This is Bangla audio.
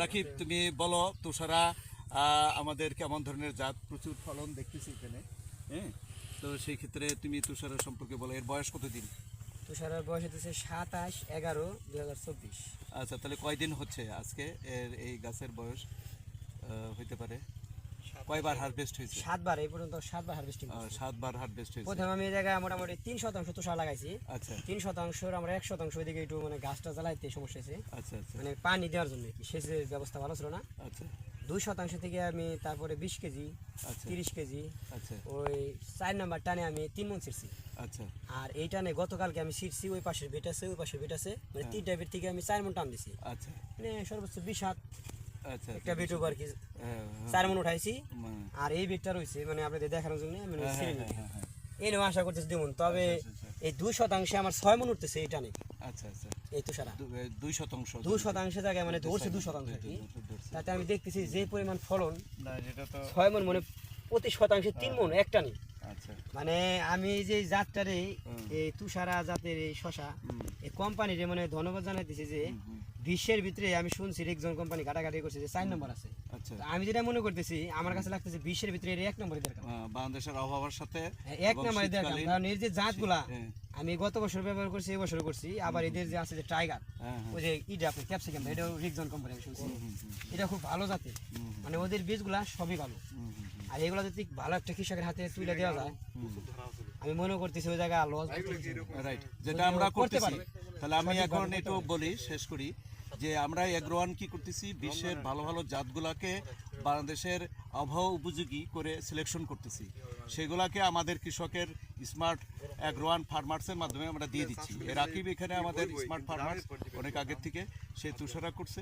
রাকিব তুমি বলো তুষারা আমাদের কেমন ধরনের জাত? প্রচুর ফলন দেখতেছি এখানে হ্যাঁ? তো সেই ক্ষেত্রে তুমি তুষারা সম্পর্কে বলো এর বয়স কতদিন? তুষারের বয়স হচ্ছে সাতাশ এগারো দুই হাজার চব্বিশ। আচ্ছা তাহলে কয়দিন হচ্ছে আজকে এর এই গাছের বয়স হইতে পারে? কয়বার হারভেস্ট হয়েছে? সাতবার এই পর্যন্ত সাতবার হারভেস্টিং সাতবার হারভেস্ট হয়েছে। প্রথমে আমি এই জায়গায় মোটামুটি তিন শতাংশ তুষার লাগাইছি। আচ্ছা। তিন শতাংশের আমরা এক শতাংশ ওইদিকে একটু মানে গাছটা জ্বালাইতে সমস্যা হয়েছে। আচ্ছা আচ্ছা। মানে পানি দেওয়ার জন্য কি সেচের ব্যবস্থা ভালো ছিল না। আচ্ছা। দুই শতাংশ থেকে আমি তারপরে বিশ কেজি আচ্ছা। তিরিশ কেজি আচ্ছা। ওই চার নাম্বার টানে আমি তিন মন ছিঁড়ছি। আচ্ছা। আর এই টানে গতকালকে আমি ছিঁড়ছি ওই পাশের বেট আছে ওই পাশের বেট আছে। মানে তিন টাইপের থেকে আমি চার মন টান দিছি। আচ্ছা। মানে সর্বোচ্চ বিশ হাত একটা বেট আর কি হ্যাঁ, হ্যাঁ, চার মন উঠাইছি। মানে- আর এই রয়েছে মানে আপনাদের দেখানোর জন্য মানে হ্যাঁ, হ্যাঁ, হ্যাঁ, হ্যাঁ। এই আশা করতেছি দেবুন তবে আচ্ছা, আচ্ছা, এই দুই শতাংশে আমার ছয় মন উঠতেছে আচ্ছা আচ্ছা। এই দুই শতাংশ। দুই শতাংশ জায়গায় মানে ধরছে দুই শতাংশ কি। তাতে আমি দেখতেছি যে পরিমাণ ফলন না যেটা তো ছয় মন মানে প্রতি শতাংশে তিন মন একটা নেই। আচ্ছা। মানে আমি যে জাতটারে এই তুষারা জাতের এই শশা এই কোম্পানিরে মানে ধন্যবাদ জানাইতেছি যে বিশ্বের ভিতরে আমি শুনছি একজন কোম্পানি ঘাটাঘাটি করছে যে চার নম্বর আছে। আচ্ছা। আমি যেটা মনে করতেছি আমার কাছে লাগতেছে বিশ্বের ভিতরে এর এক নম্বরই দরকার। বাংলাদেশের আবহাওয়ার সাথে এক এবং নম্বরই দরকার। কারণ এর যে জাতগুলা হ্যাঁ, আমি গত বছর ব্যবহার করছি এই বছর করছি আবার এদের যে আছে যে টাইগার হ্যাঁ, হ্যাঁ, ওই যে ইটা আপনি ক্যাপসিকাম এটা রিকজন কোম্পানি আমি শুনছি। এটা খুব ভালো জাতের। মানে ওদের বীজগুলা সবই ভালো। আর এগুলো যদি ভালো একটা কৃষকের হাতে তুলে দেওয়া যায় আমি মনে করতেছি ওই জায়গায় লস রাইট যেটা আমরা করতে পারি। তাহলে আমি এখন একটু বলি শেষ করি। যে আমরা এগ্রোয়ান কি করতেছি? বিশ্বের ভালো ভালো জাতগুলাকে বাংলাদেশের আবহাওয়া উপযোগী করে সিলেকশন করতেছি। সেগুলাকে আমাদের কৃষকের স্মার্ট অ্যাগ্রোয়ান ফার্মার্সের মাধ্যমে আমরা দিয়ে দিচ্ছি। এর আকিব এখানে আমাদের স্মার্ট ফার্মার্স অনেক আগের থেকে সে তুষারা করছে।